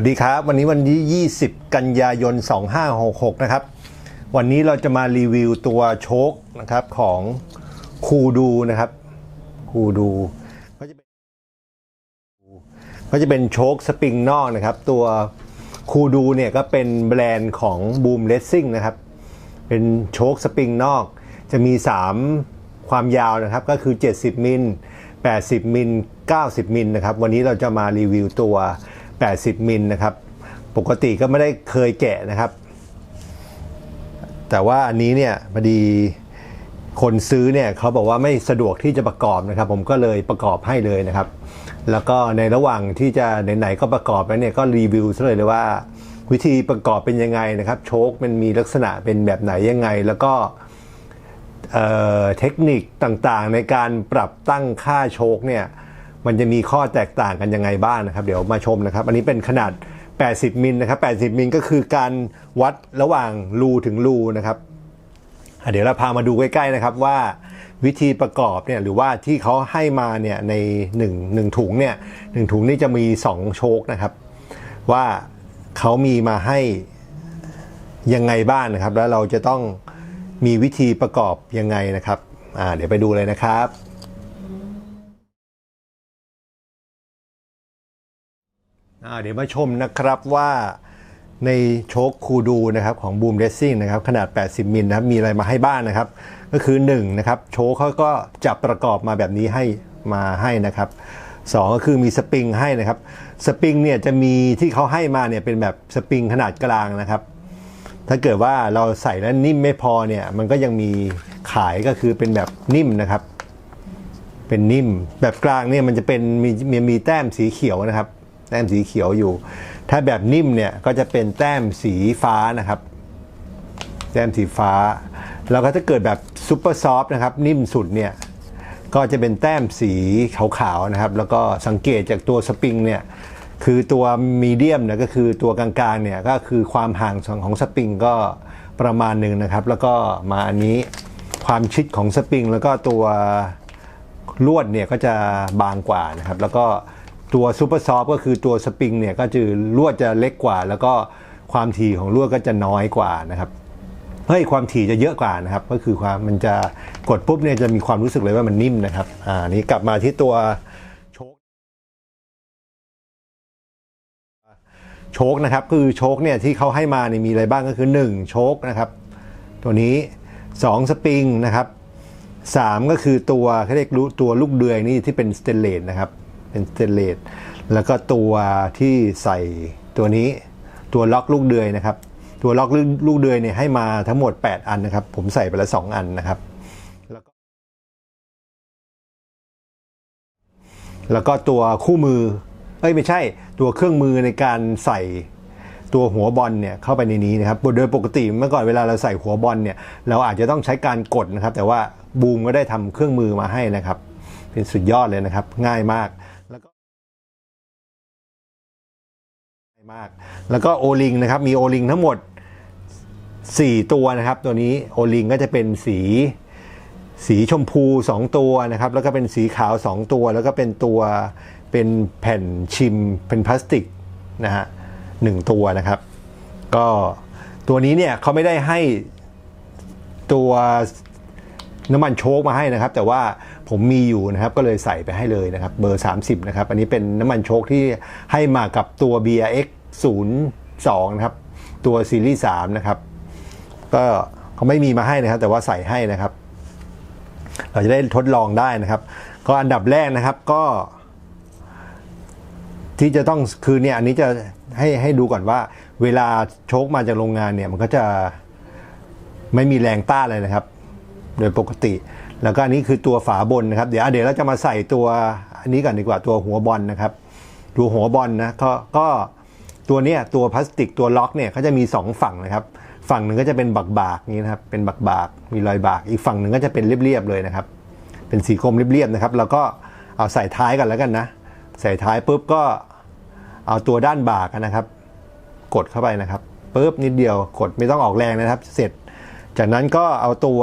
วัสดีครับ วันนี้วันที่ 20 กันยายน 2566 นะครับ วันนี้เราจะมารีวิวตัวโชคนะครับของคูดูนะครับคูดูก็จะเป็นก็จะเป็นโชคสปริงนอกนะครับ ตัวคูดูเนี่ยก็เป็นแบรนด์ของบูมเลสซิ่งนะครับ เป็นโชคสปริงนอก จะมี 3 ความยาวนะครับก็คือ 70 มิล 80 มิล 90 มิลนะครับ วันนี้เราจะมารีวิวตัว 80 มิลนะครับ ปกติก็ไม่ได้เคยแกะนะครับ แต่ว่าอันนี้เนี่ยพอดีคนซื้อเนี่ยเขาบอกว่าไม่สะดวกที่จะประกอบนะครับ ผมก็เลยประกอบให้เลยนะครับ แล้วก็ในระหว่างที่จะไหนๆก็ประกอบแล้วเนี่ยก็รีวิวซะเลยเลยว่า วิธีประกอบเป็นยังไงนะครับ โชคมันมีลักษณะเป็นแบบไหนยังไง แล้วก็เเทคนิคต่างๆ ในการปรับตั้งค่าโชคเนี่ย มันจะมีข้อแตกต่างกันยังไงบ้างนะครับ เดี๋ยวมาชมนะครับ อันนี้เป็นขนาด 80 มิลนะครับ 80 มิลก็คือการวัดระหว่างรูถึงรูนะครับเดี๋ยวเราพามาดูใกล้ๆนะครับว่าวิธีประกอบเนี่ยหรือว่าที่เขาให้มาเนี่ยใน1 1ถุงเนี่ยหนึ่งถุงนี่จะมี 2 โชคนะครับ ว่าเขามีมาให้ยังไงบ้างนะครับ แล้วเราจะต้องมีวิธีประกอบยังไงนะครับเดี๋ยวไปดูเลยนะครับ เดี๋ยวมาชมนะครับว่าในโชคคูดูนะครับของบูมเ a สซิ่งนะครับขนาด 80 มิลนะครับมีอะไรมาให้บ้างนะครับ ก็คือ1นะครับโชคเขาก็จับประกอบมาแบบนี้ให้มาให้นะครับสองก็คือมีสปริงให้นะครับสปริงเนี่ยจะมีที่เขาให้มาเนี่ยเป็นแบบสปริงขนาดกลางนะครับ ถ้าเกิดว่าเราใส่แล้วนิ่มไม่พอเนี่ยมันก็ยังมีขายก็คือเป็นแบบนิ่มนะครับ เป็นนิ่มแบบกลางเนี่ยมันจะเป็นมีมีแต้มสีเขียวนะครับ แต้มสีเขียวอยู่ ถ้าแบบนิ่มเนี่ยก็จะเป็นแต้มสีฟ้านะครับ แต้มสีฟ้า แล้วก็ถ้าเกิดแบบซูเปอร์ซอฟต์นะครับนิ่มสุดเนี่ยก็จะเป็นแต้มสีขาวๆนะครับ แล้วก็สังเกตจากตัวสปริงเนี่ยคือตัวมีเดียมเนี่ยก็คือตัวกลางๆเนี่ยก็คือความห่างของสปริงก็ประมาณหนึ่งนะครับ แล้วก็มาอันนี้ความชิดของสปริง แล้วก็ตัวลวดเนี่ยก็จะบางกว่านะครับ แล้วก็ ตัวซูเปอร์ซอฟก็คือตัวสปริงเนี่ยก็จะลวดจะเล็กกว่า แล้วก็ความถี่ของลวดก็จะน้อยกว่านะครับเฮ้ยความถี่จะเยอะกว่านะครับ ก็คือความมันจะกดปุ๊บเนี่ยจะมีความรู้สึกเลยว่ามันนิ่มนะครับอ่านี้กลับมาที่ตัวโชคโชคนะครับคือโชคเนี่ยที่เขาให้มาเนี่ยมีอะไรบ้างก็คือ 1 โชคนะครับตัวนี้ 2 สปริงนะครับสามก็คือตัวเขาเรียกตัวลูกเดือยนี่ที่เป็นสเตนเลสนะครับ เป็นสเตนเลสแล้วก็ตัวที่ใส่ตัวนี้ตัวล็อกลูกเดือยนะครับ ตัวล็อกลูกเดือยเนี่ยให้มาทั้งหมด 8 อันนะครับ ผมใส่ไปแล้ว2อันนะครับแล้วก็แล้วก็ตัวคู่มือ เอ้ยไม่ใช่ตัวเครื่องมือในการใส่ตัวหัวบอลเนี่ยเข้าไปในนี้นะครับโดยปกติเมื่อก่อนเวลาเราใส่หัวบอลเนี่ยเราอาจจะต้องใช้การกดนะครับ แต่ว่าบูมก็ได้ทำเครื่องมือมาให้นะครับ เป็นสุดยอดเลยนะครับ ง่ายมาก มาก แล้วก็โอลิงนะครับ มีโอลิงทั้งหมด 4 ตัวนะครับ ตัวนี้โอลิงก็จะเป็นสีสีชมพู 2 ตัวนะครับ แล้วก็เป็นสีขาว 2 ตัว แล้วก็เป็นตัวเป็นแผ่นชิมเป็นพลาสติกนะฮะหนึ่งตัวนะครับ ก็ตัวนี้เนี่ยเขาไม่ได้ให้ตัวน้ำมันโชคมาให้นะครับ แต่ว่าผมมีอยู่นะครับก็เลยใส่ไปให้เลยนะครับ เบอร์ 30 นะครับ อันนี้เป็นน้ำมันโชคที่ให้มากับตัว BRX 02 นะครับ ตัวซีรีส์3นะครับ ก็เขาไม่มีมาให้นะครับ แต่ว่าใส่ให้นะครับ เราจะได้ทดลองได้นะครับ ก็อันดับแรกนะครับก็ ที่จะต้องคือเนี่ยอันนี้จะให้ให้ดูก่อนว่า เวลาโชคมาจากโรงงานเนี่ย มันก็จะไม่มีแรงต้านเลยนะครับ โดยปกติ แล้วก็อันนี้คือตัวฝาบนนะครับ เดี๋ยวเดี๋ยวเราจะมาใส่ตัวอันนี้ก่อนดีกว่าตัวหัวบอลนะครับตัวหัวบอลนะก็ก็ ตัวเนี้ยตัวพลาสติกตัวล็อกเนี่ยเขาจะมี 2 ฝั่งนะครับ ฝั่งหนึ่งก็จะเป็นบักบากนี้นะครับ เป็นบักบากมีรอยบาก อีกฝั่งหนึ่งก็จะเป็นเรียบๆเลยนะครับ เป็นสีกลมเรียบๆนะครับ แล้วก็เอาใส่ท้ายกันแล้วกันนะ ใส่ท้ายปุ๊บก็เอาตัวด้านบากนะครับ กดเข้าไปนะครับปุ๊บนิดเดียวกดไม่ต้องออกแรงนะครับ เสร็จ จากนั้นก็เอาตัว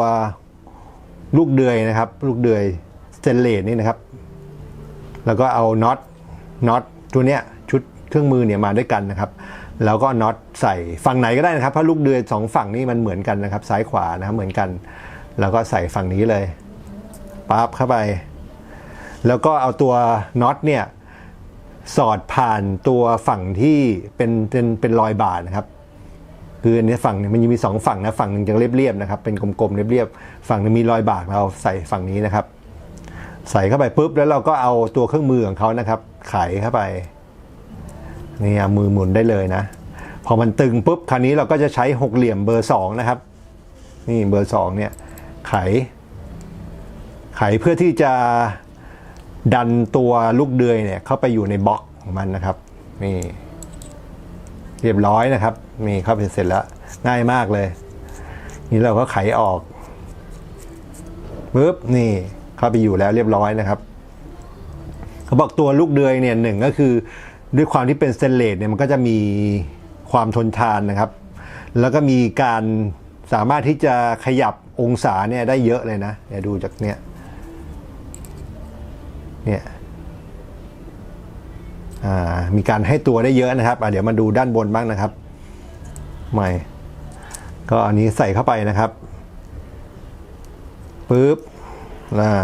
ลูกเดือยนะครับ ลูกเดือยสเตนเลสนี่นะครับ แล้วก็เอาน็อตน็อตตัวเนี้ย เครื่องมือเนี่ยมาด้วยกันนะครับ แล้วก็น็อตใส่ฝั่งไหนก็ได้นะครับเพราะลูกเดือยสองฝั่งนี้มันเหมือนกันนะครับ ซ้ายขวานะครับเหมือนกัน แล้วก็ใส่ฝั่งนี้เลยปั๊บเข้าไป แล้วก็เอาตัวน็อตเนี่ยสอดผ่านตัวฝั่งที่เป็นเป็นเป็นรอยบาดนะครับคืออันนี้ฝั่งหนึงมันยังมีสองฝั่งนะฝั่งหนึ่งจะเรียบๆนะครับเป็นกลมๆเรียบๆฝั่งนึงมีรอยบากเราใส่ฝั่งนี้นะครับ ใส่เข้าไปปุ๊บแล้วเราก็เอาตัวเครื่องมือของเขานะครับไขเข้าไป นี่มือหมุนได้เลยนะ พอมันตึงปุ๊บคราวนี้เราก็จะใช้หกเหลี่ยมเบอร์สองนะครับ นี่เบอร์สองเนี่ยไข ไขเพื่อที่จะดันตัวลูกเดือยเนี่ยเข้าไปอยู่ในบล็อกของมันนะครับนี่เรียบร้อยนะครับนี่เข้าไปเสร็จแล้วง่ายมากเลย นี่เราก็ไขออกปึ๊บนี่เข้าไปอยู่แล้วเรียบร้อยนะครับเขาบอกตัวลูกเดือยเนี่ยหนึ่งก็คือ ด้วยความที่เป็นสเตนเลสเนี่ยมันก็จะมีความทนทานนะครับ แล้วก็มีการสามารถที่จะขยับองศาเนี่ยได้เยอะเลยนะเดี๋ยวดูจากเนี่ยเนี่ยมีการให้ตัวได้เยอะนะครับเดี๋ยวมาดูด้านบนบ้างนะครับใหม่ก็อันนี้ใส่เข้าไปนะครับปึ๊บ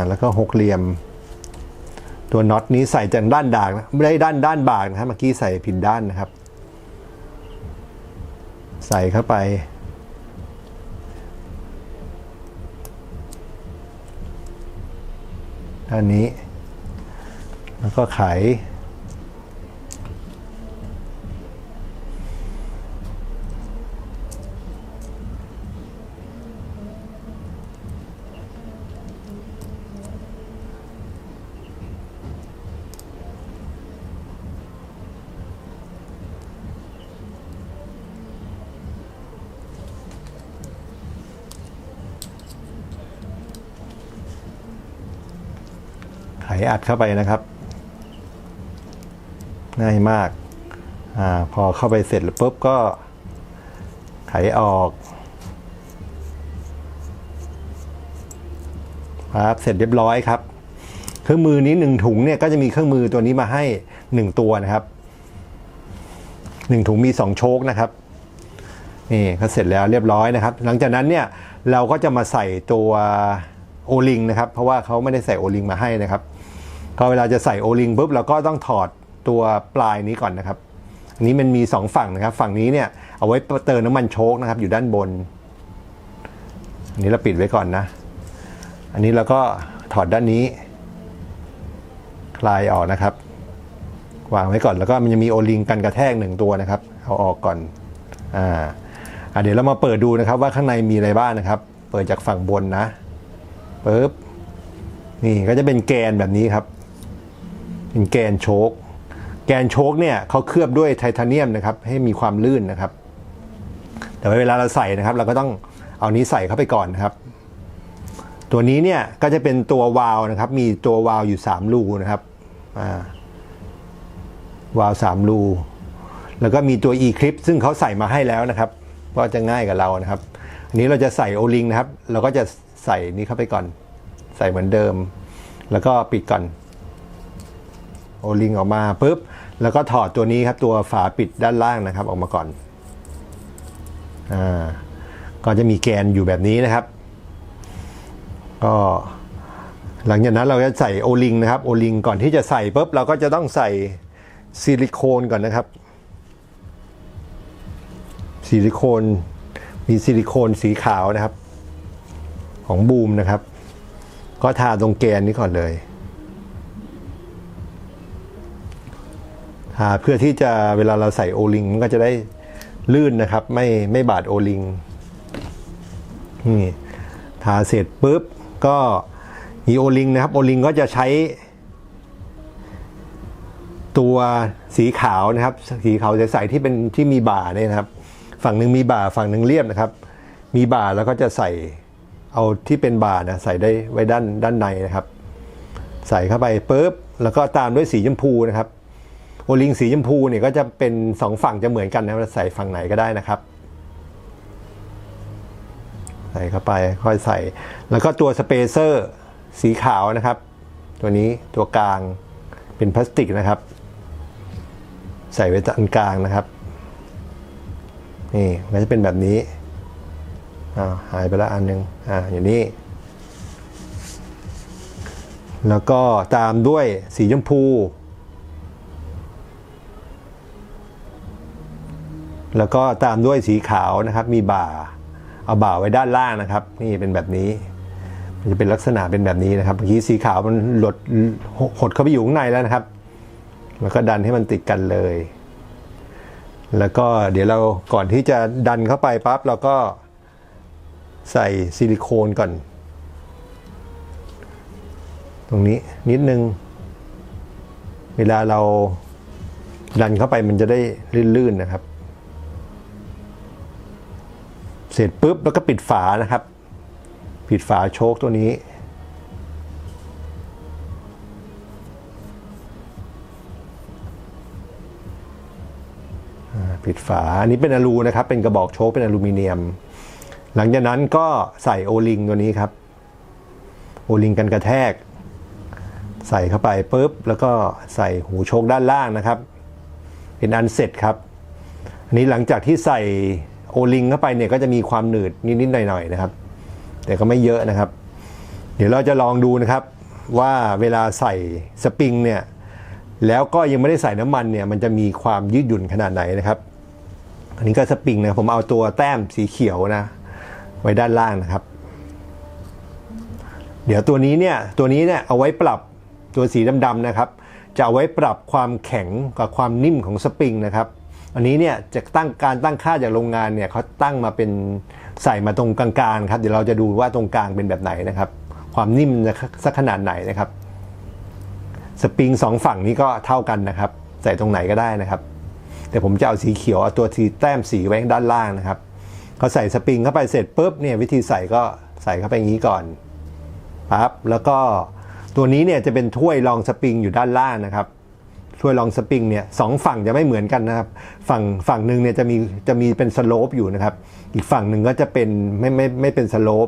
แล้วก็หกเหลี่ยม ตัวน็อตนี้ใส่จากด้านดากนะไม่ได้ด้านด้านบากนะครับเมื่อกี้ใส่ผิดด้านนะครับ ใส่เข้าไปด้านนี้ แล้วก็ไข อัดเข้าไปนะครับ ง่ายมากอาพอเข้าไปเสร็จปุ๊บก็ไขออกครับเสร็จเรียบร้อยครับ เครื่องมือนี้หนึ่งถุงเนี่ยก็จะมีเครื่องมือตัวนี้มาให้หนึ่งตัวนะครับหนึ่งถุงมีสองโชคนะครับนี่ก็เสร็จแล้วเรียบร้อยนะครับ หลังจากนั้นเนี่ยเราก็จะมาใส่ตัวโอลิงนะครับ เพราะว่าเขาไม่ได้ใส่โอลิงมาให้นะครับ ก็เวลาจะใส่โอลิงปุ๊บเราก็ต้องถอดตัวปลายนี้ก่อนนะครับ อันนี้มันมี 2 ฝั่งนะครับ ฝั่งนี้เนี่ยเอาไว้เติมน้ำมันโชคนะครับ อยู่ด้านบน อันนี้เราปิดไว้ก่อนนะ อันนี้เราก็ถอดด้านนี้ คลายออกนะครับ วางไว้ก่อนแล้วก็มันจะมีโอลิงกันกระแทกหนึ่งตัวนะครับ เอาออกก่อน อ่าอะเดี๋ยวเรามาเปิดดูนะครับว่าข้างในมีอะไรบ้างนะครับ เปิดจากฝั่งบนนะปึ๊บนี่ก็จะเป็นแกนแบบนี้ครับ เป็นแกนโชคแกนโชคเนี่ยเขาเคลือบด้วยไทเทเนียมนะครับ ให้มีความลื่นนะครับ แต่เวลาเราใส่นะครับ เราก็ต้องเอานี้ใส่เข้าไปก่อนนะครับ ตัวนี้เนี่ยก็จะเป็นตัววาล์วนะครับ มีตัววาล์วอยู่ 3 รูนะครับวาล์ว3รูแล้วก็มีตัว e-clip ซึ่งเขาใส่มาให้แล้วนะครับ ก็จะง่ายกับเรานะครับอันนี้เราจะใส่โอลิงนะครับ เราก็จะใส่นี้เข้าไปก่อน ใส่เหมือนเดิม แล้วก็ปิดก่อน โอลิงออกมาปุ๊บ แล้วก็ถอดตัวนี้ครับตัวฝาปิดด้านล่างนะครับออกมาก่อนอ่าก็จะมีแกนอยู่แบบนี้นะครับ ก็หลังจากนั้นเราจะใส่โอลิงนะครับโอลิงก่อนที่จะใส่ปุ๊บเราก็จะต้องใส่ซิลิโคนก่อนนะครับซิลิโคนมีซิลิโคนสีขาวนะครับ ของบูมนะครับ ก็ทาตรงแกนนี้ก่อนเลย เพื่อที่จะเวลาเราใส่โอลิงมันก็จะได้ลื่นนะครับ ไม่ไม่บาดโอลิงนี่ทาเสร็จปุ๊บก็มีโอลิงนะครับโอลิงก็จะใช้ ตัวสีขาวนะครับ สีขาวใสๆที่เป็นที่มีบ่าเนี่ยนะครับ ฝั่งหนึ่งมีบ่าฝั่งหนึ่งเรียบนะครับ มีบ่าแล้วก็จะใส่เอาที่เป็นบ่านะใส่ได้ไว้ด้านด้านในนะครับ ใส่เข้าไปปุ๊บแล้วก็ตามด้วยสีชมพูนะครับ โอลิงสีชมพูเนี่ยก็จะเป็นสองฝั่งจะเหมือนกันนะใส่ฝั่งไหนก็ได้นะครับ ใส่เข้าไปค่อยใส่ แล้วก็ตัวสเปเซอร์สีขาวนะครับ ตัวนี้ตัวกลางเป็นพลาสติกนะครับ ใส่ไว้ตรงกลางนะครับนี่มันจะเป็นแบบนี้อ้าวหายไปล้วอันหนึงอ่าอย่างนี้แล้วก็ตามด้วยสีชมพู แล้วก็ตามด้วยสีขาวนะครับ มีบ่า เอาบ่าไว้ด้านล่างนะครับ นี่เป็นแบบนี้ มันจะเป็นลักษณะเป็นแบบนี้นะครับเมื่อกี้สีขาวมันหลดหดเข้าไปอยู่ข้างในแล้วนะครับ แล้วก็ดันให้มันติดกันเลย แล้วก็เดี๋ยวเราก่อนที่จะดันเข้าไปปั๊บเราก็ใส่ซิลิโคนก่อน ตรงนี้นิดนึง เวลาเราดันเข้าไปมันจะได้ลื่นๆนะครับ เสร็จปุ๊บแล้วก็ปิดฝานะครับ ปิดฝาโชคตัวนี้ ปิดฝาอันนี้เป็นอลูนะครับ เป็นกระบอกโชคเป็นอลูมิเนียม หลังจากนั้นก็ใส่โอลิงตัวนี้ครับ โอลิงกันกระแทก ใส่เข้าไปปุ๊บแล้วก็ใส่หูโชคด้านล่างนะครับ เป็นอันเสร็จครับอันนี้หลังจากที่ใส่ โอลิงเข้าไปเนี่ยก็จะมีความหนืดนิดๆหน่อยๆนะครับ แต่ก็ไม่เยอะนะครับ เดี๋ยวเราจะลองดูนะครับว่าเวลาใส่สปริงเนี่ยแล้วก็ยังไม่ได้ใส่น้ำมันเนี่ยมันจะมีความยืดหยุ่นขนาดไหนนะครับ อันนี้ก็สปริงนะผมเอาตัวแต้มสีเขียวนะ ไว้ด้านล่างนะครับ เดี๋ยวตัวนี้เนี่ยตัวนี้เนี่ยเอาไว้ปรับตัวสีดำๆนะครับ จะเอาไว้ปรับความแข็งกับความนิ่มของสปริงนะครับ อันนี้เนี่ยจะตั้งการตั้งค่าจากโรงงานเนี่ยเขาตั้งมาเป็นใส่มาตรงกลางๆครับเดี๋ยวเราจะดูว่าตรงกลางเป็นแบบไหนนะครับ ความนิ่มจะสักขนาดไหนนะครับ สปริงสองฝั่งนี้ก็เท่ากันนะครับ ใส่ตรงไหนก็ได้นะครับ แต่ผมจะเอาสีเขียวเอาตัวสีแต้มสีไว้ด้านล่างนะครับเขาใส่สปริงเข้าไปเสร็จปุ๊บเนี่ยวิธีใส่ก็ใส่เข้าไปอย่างนี้ก่อนปั๊บแล้วก็ตัวนี้เนี่ยจะเป็นถ้วยรองสปริงอยู่ด้านล่างนะครับ ถ้วยรองสปริงเนี่ยสองฝั่งจะไม่เหมือนกันนะครับ ฝั่งฝั่งหนึ่งเนี่ยจะมีจะมีเป็นสโลปอยู่นะครับ อีกฝั่งหนึ่งก็จะเป็นไม่ไม่ไม่เป็นสโลป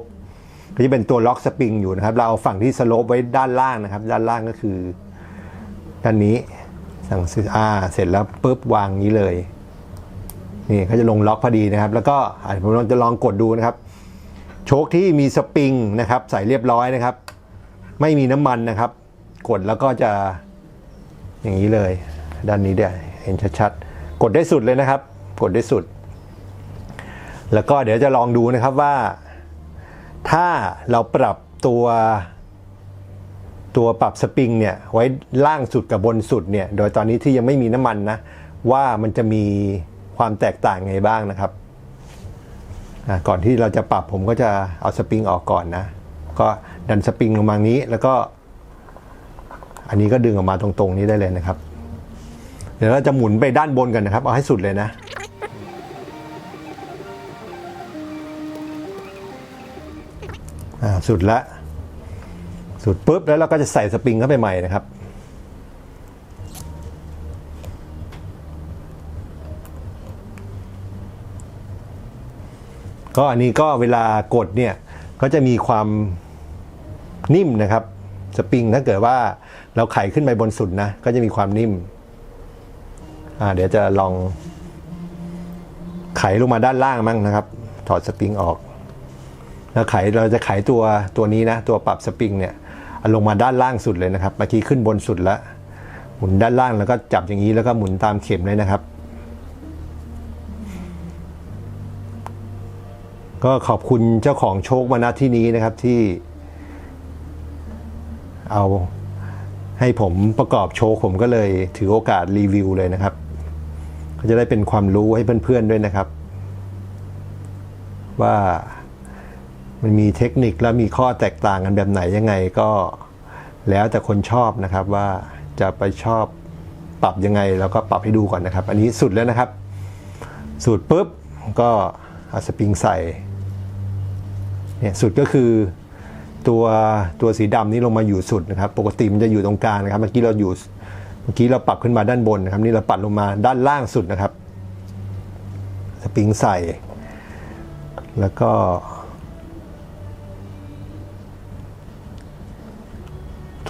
ก็จะเป็นตัวล็อกสปริงอยู่นะครับ เราเอาฝั่งที่สโลปไว้ด้านล่างนะครับ ด้านล่างก็คือด้านนี้สั่งซื้ออ่าเสร็จแล้วปุ๊บวางนี้เลยนี่เขาจะลงล็อกพอดีนะครับ แล้วก็อะผมจะลองกดดูนะครับ โชคที่มีสปริงนะครับ ใส่เรียบร้อยนะครับ ไม่มีน้ำมันนะครับ กดแล้วก็จะ อย่างนี้เลย ด้านนี้เดี๋ยเห็นชัดๆ กดได้สุดเลยนะครับ กดได้สุด แล้วก็เดี๋ยวจะลองดูนะครับว่า ถ้าเราปรับตัวตัวปรับสปริงเนี่ยไว้ล่างสุดกับบนสุดเนี่ย โดยตอนนี้ที่ยังไม่มีน้ำมันนะ ว่ามันจะมีความแตกต่างไงบ้างนะครับ ก่อนที่เราจะปรับผมก็จะเอาสปริงออกก่อนนะ ก็ดันสปริงลงมานี้แล้วก็ อันนี้ก็ดึงออกมาตรงๆนี้ได้เลยนะครับ เดี๋ยวเราจะหมุนไปด้านบนกันนะครับ เอาให้สุดเลยนะ อ่า สุดละ สุดปุ๊บแล้วเราก็จะใส่สปริงเข้าไปใหม่นะครับก็อันนี้ก็เวลากดเนี่ยก็จะมีความนิ่มนะครับ สปริงถ้าเกิดว่าเราไขขึ้นไปบนสุดนะ ก็จะมีความนิ่ม อ่า เดี๋ยวจะลองไขลงมาด้านล่างมั่งนะครับ ถอดสปริงออก แล้วไขเราจะไขตัวตัวนี้นะ ตัวปรับสปริงเนี่ยลงมาด้านล่างสุดเลยนะครับ เมื่อกี้ขึ้นบนสุดแล้ว หมุนด้านล่างแล้วก็จับอย่างนี้แล้วก็หมุนตามเข็มเลยนะครับ ก็ขอบคุณเจ้าของโชคมาณที่นี้นะครับที่ เอาให้ผมประกอบโชว์ผมก็เลยถือโอกาสรีวิวเลยนะครับก็จะได้เป็นความรู้ให้เพื่อนๆด้วยนะครับ ว่ามันมีเทคนิคและมีข้อแตกต่างกันแบบไหนยังไงก็แล้วแต่คนชอบนะครับว่าจะไปชอบปรับยังไงเราก็ปรับให้ดูก่อนนะครับ อันนี้สุดแล้วนะครับสุดปุ๊บก็เอาสปริงใส่เนี่ยสุดก็คือ ตัวตัวสีดำนี้ลงมาอยู่สุดนะครับ ปกติมันจะอยู่ตรงกลางนะครับ เมื่อกี้เราอยู่เมื่อกี้เราปรับขึ้นมาด้านบนนะครับ นี่เราปรับลงมาด้านล่างสุดนะครับ สปริงใส่ แล้วก็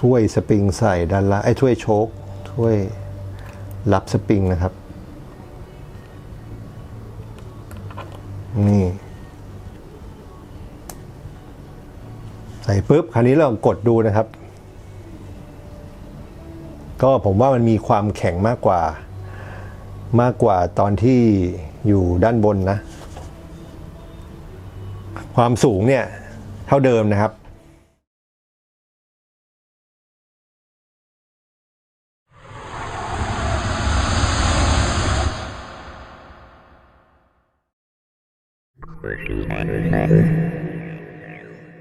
ถ้วยสปริงใส่ด้านล่างไอ้ถ้วยโชกถ้วยรับสปริงนะครับ นี่ ปุ๊บคราวนี้เรากดดูนะครับ ก็ผมว่ามันมีความแข็งมากกว่า มากกว่าตอนที่อยู่ด้านบนนะ ความสูงเนี่ย เท่าเดิมนะครับ